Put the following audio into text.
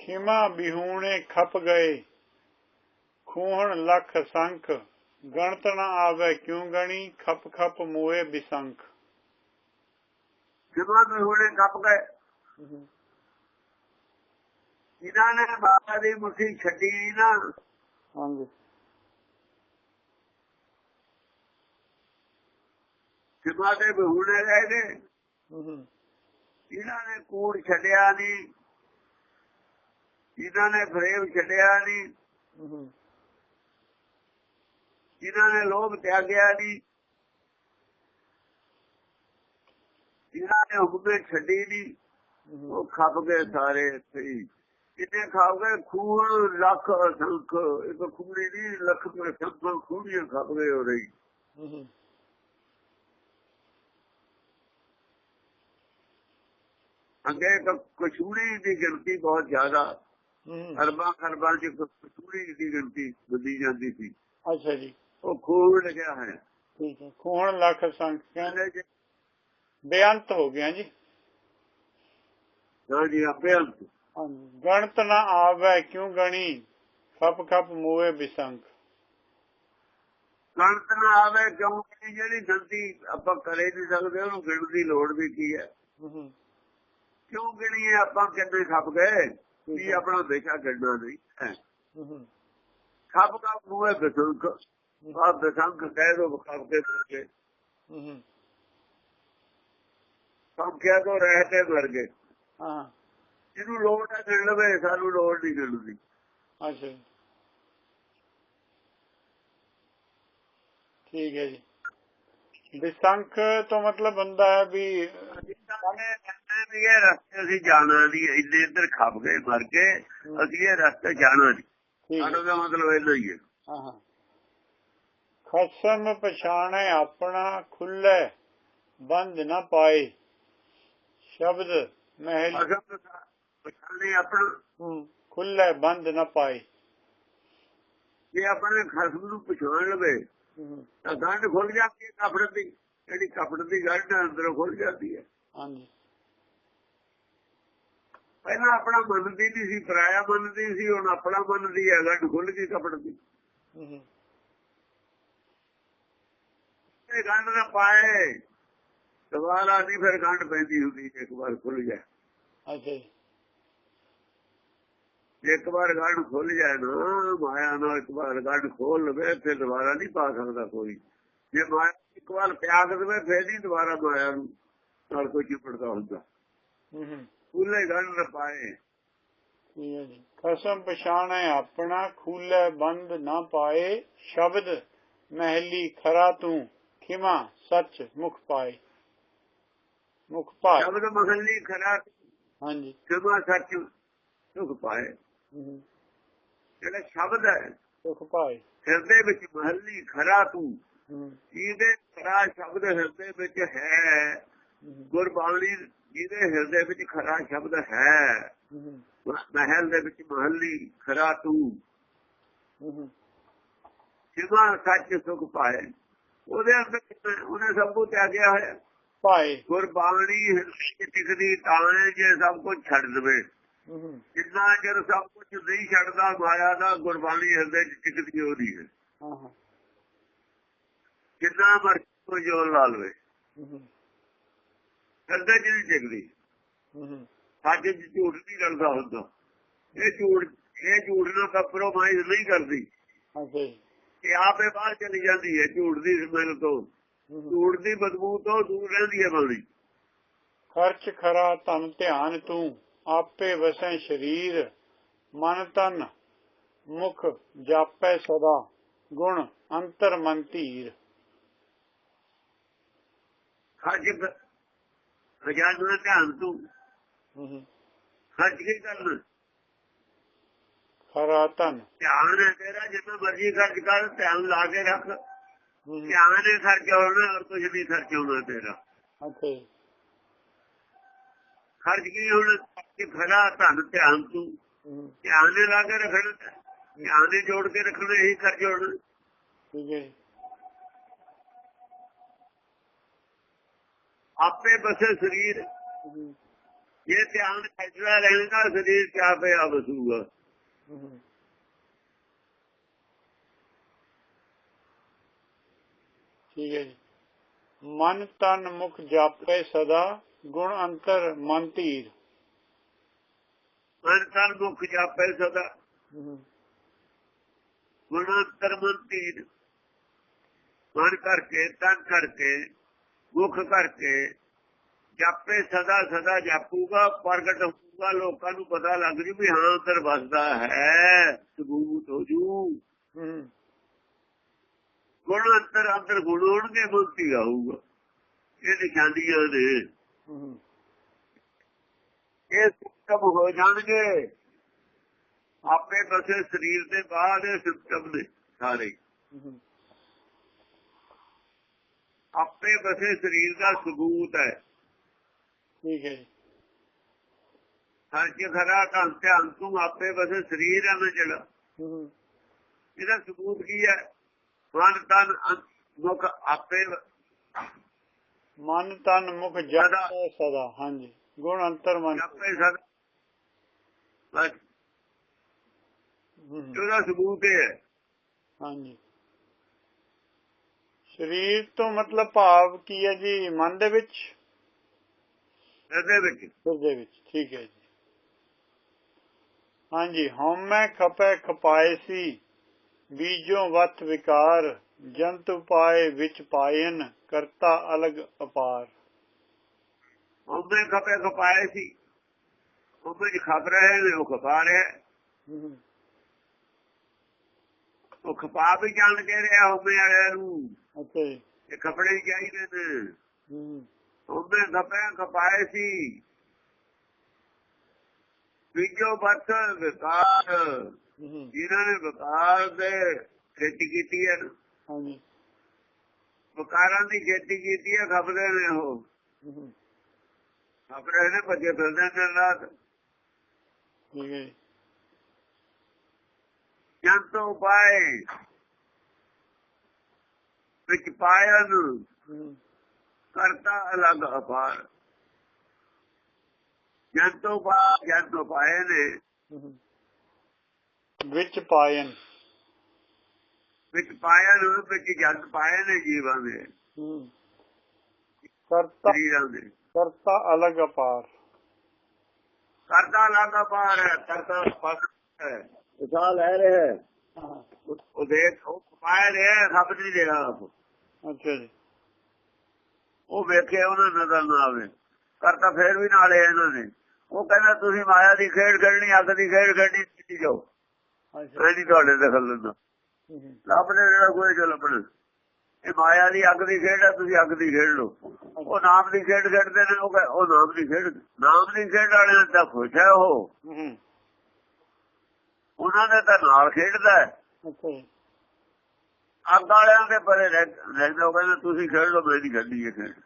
ਖਿਮਾ ਬਿਹੂਣੇ ਖਪ ਗਏ। ਖੂਹਣ ਲੱਖ ਸੰਖ ਗਣਤ ਨ ਆਵੇ ਕਿਉ ਗਣੀ? ਖਪ ਖਪ ਮੋਏ ਬਿਸੰਖ। ਜਦੋਂ ਵੀ ਹੁਣੇ ਕੱਪ ਗਏ ਇਹਨਾਂ ਨੇ ਬਾਬਾ ਦੀ ਮੁਖੀ ਛੱਡੀ ਨੀ ਹਾਂਜੀ। ਸਿਮਾ ਦੇ ਬਹੂਣੇ ਰਹੇ ਨੇ ਇਹਨਾਂ ਨੇ ਕੂੜ ਛੱਡਿਆ ਨਹੀਂ। ਇਹਨਾਂ ਨੇ ਫਰੇਮ ਛੱਡਿਆ ਨਹੀਂ ਇਹਨਾਂ ਨੇ ਲੋਭ ਤਿਆਗਿਆ ਨਹੀਂ ਇਹਨਾਂ ਨੇ ਹੁਕਮੇ ਛੱਡੀ ਨਹੀਂ ਉਹ ਖੱਪ ਗਏ ਸਾਰੇ ਇੱਥੇ ਹੀ। ਖਾਪ ਗਏ? ਖੂਨ ਲੱਖ ਅਸੰਖ ਇੱਕ ਖੂੜੀ ਨਹੀਂ ਲੱਖ ਪਰ ਸੰਖ ਖੂੜੀਆਂ ਖੱਪ ਗਏ ਹੋ। ਰਹੀ ਅੱਗੇ ਕਸ਼ੂੜੀ ਦੀ ਗਿਣਤੀ ਬਹੁਤ ਜ਼ਿਆਦਾ। ਅਰਬਾਂ ਖਰਬਾਂ ਚ ਕਸ਼ੂੜੀ ਦੀ ਗਿਣਤੀ ਵਧੀ ਜਾਂਦੀ ਸੀ। ਅੱਛਾ ਜੀ। ਉਹ ਖੂਨ ਲਿਖਿਆ ਹੈ ਠੀਕ ਹੈ। ਖੂਹਣ ਲੱਖ ਸੰਖ ਕਹਿੰਦੇ ਕਹਿੰਦੇ ਜੀ ਬੇਅੰਤ ਹੋ ਗਿਆ ਜੀ। ਹਾਂ ਜੀ ਆਪੇ ਅੰਤ ਹਾਂਜੀ। ਗਣਤ ਨ ਆਵੇ ਕਿਉ ਗਣੀ? ਖਪ ਖਪ ਮੋਏ ਬਿਸੰਖ। ਗਣਤ ਨਾ ਆਵੇ ਕਿਉਂਕਿ ਜਿਹੜੀ ਗਲਤੀ ਆਪਾਂ ਕਰੇ ਨਹੀਂ ਸਕਦੇ ਉਹਨੂੰ ਗਿਣਨ ਦੀ ਲੋੜ ਵੀ ਕੀ ਹੈ? ਕਿਉਂ ਗਿਣੀਏ ਆਪਾਂ ਕਿੰਨੇ ਖੱਪ ਗਏ? ਵੀ ਆਪਣਾ ਦੇਖਾ ਗਿਣਨਾ ਨਹੀਂ ਹੈ। ਖੱਪ ਖੱਪ ਹੋਏ ਬਸੰਖ ਆ ਬਸੰਖ ਕਹਿ ਦੋ ਖੱਪ ਕੇ ਕਰਕੇ ਹਮ, ਸੰਖਿਆ ਤੋਂ ਰਹਿ ਕੇ ਮਰ ਗਏ। ਹਾਂ। ਜਿਹਨੂੰ ਲੋੜ ਹੈ ਗਿਣ ਲਵੇ ਸਾਨੂੰ ਲੋੜ ਨਹੀਂ ਗਿਣਨ ਦੀ। ਅੱਛਾ ਠੀਕ ਹੈ ਜੀ। ਬਿਸੰਖ ਤੋਂ ਮਤਲਬ ਹੁੰਦਾ ਹੈ ਵੀ ਵੀ ਇਹ ਰਸਤੇ ਅਸੀਂ ਜਾਣਾ ਨਹੀਂ ਇੰਨੇ ਇੱਧਰ ਖੱਪ ਗਏ ਮਰ ਕੇ ਅਸੀਂ ਇਹ ਰਸਤੇ ਜਾਣਾ ਨਹੀਂ। ਸਾਡਾ ਦਾ ਮਤਲਬ ਇਹ ਹੈ ਹਾਂ। ਖਸਮ ਪਛਾਣੇ ਆਪਣਾ ਖੁੱਲੇ ਬੰਦ ਨਾ ਪਾਏ ਸ਼ਬਦ ਮਹਿਲ। ਪਛਾਣੇ ਆਪਣਾ। ਖੁੱਲੇ ਬੰਦ ਨਾ ਪਾਏ। ਜੇ ਆਪਣੇ ਖਸਮ ਨੂੰ ਪਛਾਣ ਲਵੇ ਤਾਂ ਗੰਢ ਖੁੱਲ ਜਾਂਦੀ ਹੈ ਕਪੜ ਦੀ। ਜਿਹੜੀ ਕਪੜ ਦੀ ਗੰਢ ਅੰਦਰੋਂ ਖੁੱਲ ਜਾਂਦੀ ਹੈ। ਹਾਂਜੀ। ਪਹਿਲਾਂ ਆਪਣਾ ਮੰਨਦੀ ਨਹੀਂ ਸੀ ਪਰਾਇਆ ਮੰਨਦੀ ਸੀ ਹੁਣ ਆਪਣਾ ਮੰਨਦੀ ਹੈ ਗੰਢ ਖੁੱਲ ਗਈ ਕਪੜ ਦੀ। ਇਹ ਗੰਢ ਨਾ ਪਾਏ। ਦੁਬਾਰਾ ਨਹੀਂ ਫਿਰ ਗੰਢ ਪੈਂਦੀ ਹੁੰਦੀ ਇੱਕ ਵਾਰ ਖੁੱਲ ਜਾਏ। ਅੱਛਾ ਇੱਕ ਵਾਰ ਗੰਢ ਖੁੱਲ ਜਾਏ ਨਾ ਮਾਇਆ ਨਾਲ ਇੱਕ ਵਾਰ ਗੰਢ ਖੋਲ ਲਵੇ ਫਿਰ ਦੁਬਾਰਾ ਨਹੀਂ ਪਾ ਸਕਦਾ ਕੋਈ। ਜੇ ਮਾਇਆ ਇੱਕ ਵਾਰ ਪਿਆਗ ਦੇਵੇ ਫਿਰ ਨਹੀਂ ਦੁਬਾਰਾ ਮਾਇਆ ਨੂੰ ਨਾਲ ਕੋਈ ਚਿਪੜਦਾ ਹੁੰਦਾ। ਹੂੰ, ਹੂੰ, ਖੁੱਲੇ ਗੰਢ ਨਾ ਪਾਏ। ਖਸਮ ਪਛਾਣੇ ਆਪਣਾ ਖੁੱਲੇ ਬੰਦ ਨਾ ਪਾਏ ਸ਼ਬਦ ਮਹਿਲੀ ਖਰਾ ਤੂੰ ਖਿਮਾ ਸੱਚ ਮੁਖ ਪਾਏ। ਮੁਖ ਪਾਏ ਸ਼ਬਦ ਮਹੱਲੀ ਖਰਾ ਹਾਂਜੀ। ਸਿਮਾ ਸੱਚ ਸੁਖ ਪਾਏ। ਜਿਹੜਾ ਸ਼ਬਦ ਹੈ ਸੁਖ ਪਾਏ। ਹਿਰਦੇ ਵਿੱਚ ਮਹੱਲੀ ਖਰਾ ਤੂੰ ਹੂੰ, ਜਿਹਦੇ ਖਰਾ ਸ਼ਬਦ ਹਿਰਦੇ ਵਿੱਚ ਹੈ ਹੂੰ, ਗੁਰਬਾਣੀ ਜਿਹਦੇ ਹਿਰਦੇ ਵਿੱਚ ਖਰਾ ਸ਼ਬਦ ਹੈ ਮਹਿਲ ਦੇ ਵਿੱਚ ਮਹੱਲੀ ਖਰਾ ਤੂੰ। ਜਿਵਾ ਸੱਚ ਸੁਖ ਪਾਏ। ਉਹਦੇ ਅੰਦਰ ਉਹਨੇ ਸਭ ਕੁਝ ਤਿਆਗਿਆ ਹੋਇਆ ਪਾਏ। ਗੁਰਬਾਣੀ ਟਿਕਦੀ ਤਾਂ ਜੇ ਸਭ ਕੁਝ ਛੱਡ ਦੇਵੇ। ਜਿੰਨਾ ਚਿਰ ਸਭ ਕੁਝ ਨਹੀਂ ਛੱਡਦਾ ਮਾਇਆ ਦਾ ਗੁਰਬਾਣੀ ਹਿਰਦੇ ਵਿੱਚ ਟਿਕਦੀ ਹੋਦੀ ਹੈ। ਹਾਂ ਹਾਂ ਜਿੰਨਾ ਮਰਜ਼ੀ ਕੋਈ ਜੋਰ ਲਾ ਲਵੇ। ਹਿਰਦੇ ਚ ਨਹੀਂ ਟਿਕਦੀ ਹੂੰ, ਹੂੰ, ਸੱਚ ਚ ਝੂਠ ਨਹੀਂ ਲੜਦਾ ਹੁੰਦਾ। ਇਹ ਝੂਠ ਇਹ ਝੂਠ ਨਾਲ ਕੰਪਰੋਮਾਈਜ਼ ਨਹੀਂ ਕਰਦੀ। ਇਹ ਆਪੇ ਬਾਹਰ ਚਲੀ ਜਾਂਦੀ ਹੈ ਝੂਠ ਦੀ ਸਮੈਲ ਤੋਂ। ਝੂਠ ਦੀ ਬਦਬੂ ਤੋਂ ਦੂਰ ਰਹਿੰਦੀ ਹੈ ਬਲਦੀ ਖਰਚ ਖਰਾ ਤਨ ਧਿਆਨ ਤੂੰ ਆਪੇ ਵਸੈ ਸ਼ਰੀਰ। ਮਨ ਤਨ ਮੁਖ ਜਾਪੈ ਸਦਾ। ਗੁਣ ਅੰਤਰ ਮਨ ਧੀਰ। ਖਰਚ ਖਜਾਨ ਦਾ ਧਿਆਨ ਤੂੰ। ਹੂੰ, ਹੂੰ। ਖਰਚ ਕੀ ਕਰਨਾ ਤਨ ਧਿਆਨ ਹੈ ਤੇਰਾ ਜਿੰਨਾ ਮਰਜ਼ੀ ਖਰਚ ਕਰ ਧਿਆਨ ਲਾ ਕੇ ਰੱਖ। ਹੂੰ, ਹੂੰ। ਧਿਆਨ ਨੇ ਖਰਚ ਹੋਣਾ ਔਰ ਕੁਝ ਨਹੀਂ ਖਰਚ ਹੋਣਾ ਤੇਰਾ। ਅੱਛਾ ਖਰਚ ਕੀ ਹੋਣਾ? ਕਿ ਖਰਾ ਧਨ ਧਿਆਨ ਤੂੰ। ਹੂੰ, ਧਿਆਨ ਲਾ ਕੇ ਰੱਖਣਾ ਧਿਆਨ ਜੋੜ ਕੇ ਰੱਖਣਾ ਇਹੀ ਖਰਚ ਹੋਣਾ। ਠੀਕ ਹੈ ਆਪੇ ਬਸੇ ਸਰੀਰ। ਹੂੰ, ਜੇ ਧਿਆਨ ਖਿੱਚਦਾ ਰਹਿਣਾ ਸਰੀਰ ਕਿਆ ਪਿਆ ਬਸੂਗਾ। ਠੀਕ ਹੈ ਜੀ। ਮਨ ਤਨ ਮੁਖ ਜਾਪੇ ਸਦਾ ਗੁਣ ਅੰਤਰ ਮਨ ਧੀਰ। ਮਨ ਤਨ ਮੁਖ ਜਾਪੇ ਸਦਾ ਗੁਣਾਂਤਰ ਮੰਤੀ ਮਨ ਕਰਕੇ ਤਨ ਕਰਕੇ ਮੁਖ ਕਰਕੇ ਜਾਪੇ ਸਦਾ ਸਦਾ ਜਾਪੂਗਾ ਪ੍ਰਗਟ ਹੋਊਗਾ ਲੋਕਾਂ ਨੂੰ ਪਤਾ ਲੱਗ ਜੂ ਵੀ ਹਾਂ ਅੰਦਰ ਵਸਦਾ ਹੈ ਸਬੂਤ ਹੋ ਜੂ। ਗੁਣ ਅੰਤਰ ਅੰਦਰ ਗੁਣ ਹੋਣਗੇ ਮੁਕਤੀ ਆਊਗਾ ਇਹ ਨਿਸ਼ਾਨੀਆਂ ਨੇ। ਇਹ ਸਿਸਟਮ ਹੋ ਜਾਣਗੇ ਆਪੇ ਬਸੇ ਸਰੀਰ ਦੇ ਬਾਅਦ ਇਹ ਸਿਸਟਮ ਨੇ ਸਾਰੇ। ਆਪੇ ਬਸੇ ਸਰੀਰ ਦਾ ਸਬੂਤ ਹੈ। ਠੀਕ ਹੈ ਜੀ। ਹਰ ਕੀ ਖਰਾ ਤਾਂ ਧਿਆਨ ਤੂੰ ਆਪੇ ਬਸੇ ਸਰੀਰ ਹੈ ਨਾ ਜਿਹੜਾ। ਇਹਦਾ ਸਬੂਤ ਕੀ ਹੈ? ਮਨ ਤਨ ਮੁਖ ਆਪੇ। ਮਨ ਤਨ ਮੁਖ ਜਾਪੇ ਸਦਾ। ਹਾਂਜੀ। ਗੁਣ ਅੰਤਰ ਮਨ। ਆਪੇ ਸਦ। ਬਸ। ਉਹਦਾ ਸਬੂਤ ਹੈ। ਹਾਂਜੀ। ਸਰੀਰ ਤੋਂ ਮਤਲਬ ਭਾਵ ਕੀ ਹੈ ਜੀ? ਮਨ ਦੇ ਵਿੱਚ? ਇਹਦੇ ਵਿੱਚ। ਸਿਰ ਦੇ ਵਿੱਚ ਠੀਕ ਹੈ ਜੀ। ਹਾਂਜੀ ਹਉਮੈ ਖਪੈ ਖਪਾਏ ਸੀ ਬੀਜੋਂ ਵਤ ਵਿਕਾਰ ਜੰਤ ਉਪਾਏ ਵਿੱਚ ਪਾਇਨ ਕਰਤਾ ਅਲਗ ਅਪਾਰ। ਉਹਦੇ ਖਪੇ ਖਪਾਏ ਸੀ। ਉਹਦੇ ਚ ਖਪ ਰਹੇ ਨੇ ਉਹ ਖਪਾ ਰਿਹਾ ਉਹ ਖਪਾ ਵੀ ਜਾਣ ਕੇ ਰਿਹਾ ਉਹਦੇ ਵਾਲਿਆਂ ਨੂੰ। ਅੱਛਾ ਇਹ ਕਪੜੇ ਹੀ ਚਾਹੀਦੇ ਨੇ। ਹਮ, ਉਹਦੇ ਖਪੇ ਖਪਾਏ ਸੀ। ਵਿਜੋ ਬਤ ਵਿਕਾਰ। ਜਿਨ੍ਹਾਂ ਨੇ ਵਿਕਾਰ ਦੇ ਖੇਤੀ ਕੀਤੀ ਹੈ ਹਾਂਜੀ। ਵਿਕਾਰਾਂ ਦੀ ਖੇਤੀ ਕੀਤੀ ਹੈ ਖਪਦੇ ਨੇ ਉਹ। ਹਮ, ਖਪ ਰਹੇ ਨੇ ਭੱਜੇ ਫਿਰਦੇ ਨੇ ਰਾਤ। ਠੀਕ ਹੈ ਜੰਤ ਉਪਾਏ ਵਿੱਚ ਪਾਇਨ ਕਰਤਾ ਅਲੱਗ ਅਪਾਰ ਜੰਤ ਉਪਾਏ ਜੰਤ ਉਪਾਏ ਨੇ। ਵਿੱਚ ਪਾਇਨ ਵਿੱਚ ਪਾਇਨ ਵਿੱਚ ਜੰਤ ਪਾਏ ਨੇ ਜੀਵਾਂ ਦੇ ਕਰਤਾ ਕਰਤਾ ਅਲਗ ਅਪਾਰ ਕਰਤਾ ਅਲੱਗ ਅਪਾਰ ਹੈ ਕਰਤਾ ਹੈ ਉਸਾ ਲੈ ਰਿਹਾ ਹੈ। ਉਹ- ਦੇਖ ਉਹ ਪਾਇਆ ਰਿਹਾ ਸਭ ਨਹੀਂ ਰਿਹਾ। ਅੱਛਾ ਜੀ। ਉਹ ਵੇਖੇ ਉਹਨਾਂ ਨੂੰ ਨਜ਼ਰ ਨਾ ਆਵੇ। ਕਰਤਾ ਫੇਰ ਵੀ ਨਾਲੇ ਇਹਨਾਂ ਨੇ। ਉਹ ਕਹਿੰਦਾ ਤੁਸੀਂ ਮਾਇਆ ਦੀ ਖੇਡ ਖੇਡਣੀ ਅੱਗ ਦੀ ਖੇਡ ਖੇਡਣੀ ਸਿੱਧੀ ਜਾਓ। ਅੱਛਾ। ਤੁਹਾਡੇ ਦਖਲ ਲੈਂਦਾ ਹਮ, ਆਪਣੇ ਜਿਹੜਾ ਕੋਈ ਜੋ ਲੱਭਣ ਇਹ ਮਾਇਆ ਦੀ ਅੱਗ ਦੀ ਖੇਡ ਹੈ ਤੁਸੀਂ ਅੱਗ ਦੀ ਖੇਡ ਲਓ। ਉਹ ਨਾਮ ਦੀ ਖੇਡ ਖੇਡਦੇ ਨੇ ਉਹ ਨਾਮ ਦੀ ਖੇਡ ਨਾਮ ਦੀ ਖੇਡ ਵਾਲਿਆਂ ਦਾ ਖੁਸ਼ ਹੈ ਉਹ। ਉਹਨਾਂ ਦੇ ਤਾਂ ਨਾਲ ਖੇਡਦਾ ਹੈ। ਅੱਗ ਵਾਲਿਆਂ ਦੇ ਪਰੇ ਰਹਿ- ਰਹਿੰਦੇ ਉਹ ਕਹਿੰਦੇ ਤੁਸੀਂ ਖੇਡ ਲਓ ਮੈਂ ਨਹੀਂ ਖੇਡੀ ਇਹ ਖੇਡ।